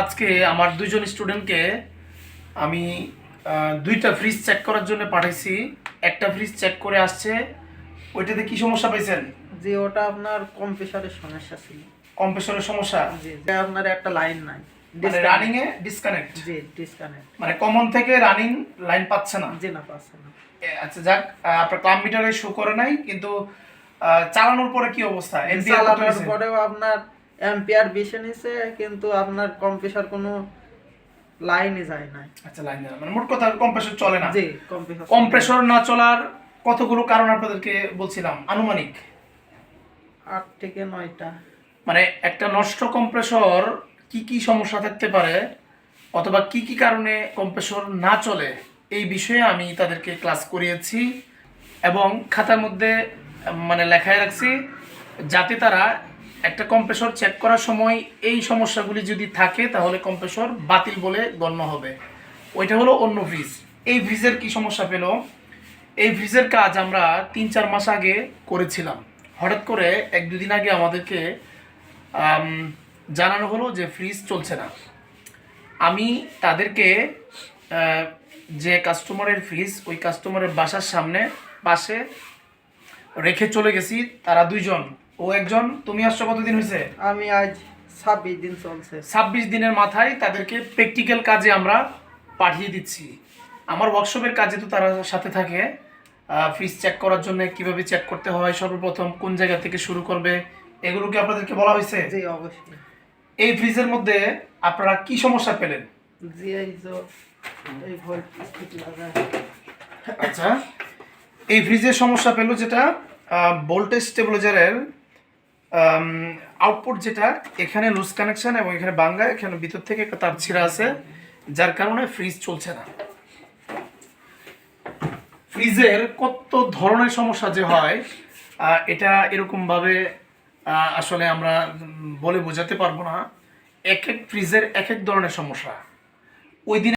আজকে আমার দুইজন স্টুডেন্টকে আমি দুইটা ফ্রিজ চেক করার জন্য পাঠাইছি। একটা ফ্রিজ চেক করে আসছে। ওইটাতে কি সমস্যা পাইছেন? যে ওটা আপনার কম্প্রেসারের সমস্যা ছিল। কম্প্রেসরের সমস্যা? জি যে আপনার একটা লাইন নাই। মানে রানিং এ ডিসকানেক্ট জি ডিসকানেক্ট মানে কমন থেকে রানিং লাইন পাচ্ছে না? জি না পাচ্ছে না। আচ্ছা যাক আপনার ক্লাম মিটারে শো করে নাই কিন্তু চালানোর পরে কি অবস্থা? চালানোর পরেও আপনার অ্যাম্পিয়ার বেশি নিছে কিন্তু আপনার কম্প্রেসার কোনো লাইনই যায় নাই। আচ্ছা লাইন মানে মোট কথা কম্প্রেসর চলে না। জি কম্প্রেসার কম্প্রেসর না। চলার কতগুলো কারণ আপনাদেরকে বলছিলাম? আনুমানিক? আট থেকে নয়টা। মানে একটা নষ্ট কম্প্রেসর কি কি সমস্যা থাকতে পারে অথবা কি কি কারণে কম্প্রেসর না চলে এই বিষয়ে আমি তাদেরকে ক্লাস করিয়েছি এবং খাতার মধ্যে মানে লেখায় রাখছি যাতে তারা একটা কম্প্রেসর চেক করার সময় এই সমস্যাগুলি যদি থাকে, তাহলে কম্প্রেসর বাতিল বলে গণ্য হবে। ওইটা হলো অন্য ফ্রিজ এই ফ্রিজের কি সমস্যা পেল? এই ফ্রিজের কাজ আমরা তিন চার মাস আগে করেছিলাম। হঠাৎ করে এক দুদিন আগে আমাদেরকে জানানো হলো যে ফ্রিজ চলছে না। আমি তাদেরকে যে কাস্টমারের ফ্রিজ ওই কাস্টমারের বাসার সামনে, পাশে রেখে চলে গেছি। তারা দুইজন। ও একজন তুমি আসছো কতদিন হয়েছে? আমি আজ ছাব্বিশ দিন চলছে। ছাব্বিশ দিনের মাথায় তাদেরকে প্র্যাকটিক্যাল কাজে আমরা পাঠিয়ে দিচ্ছি। আমার ওয়ার্কশপের কাজে তো তারা সাথে থাকে। ফ্রিজ চেক করার জন্য কীভাবে চেক করতে হয় সর্বপ্রথম কোন জায়গা থেকে শুরু করবে এগুলো কি আপনাদেরকে বলা হয়েছে? জি অবশ্যই। এই ফ্রিজের মধ্যে আপনারা কি সমস্যা পেলেন? জি এই আচ্ছা এই ফ্রিজের সমস্যা পেল যেটা ভোল্টেজ স্টেবিলাইজারের আউটপুট যেটা, এখানে লুজ কানেকশন এবং এখানে বাঙ্গা এখানে ভিতর থেকে একটা তার ছিঁড়া আছে, যার কারণে ফ্রিজ চলছে না। ফ্রিজের কত ধরনের সমস্যা যে হয় এটা এরকমভাবে আসলে আমরা বলে বোঝাতে পারব না। এক এক ফ্রিজের এক এক ধরনের সমস্যা। ওই দিন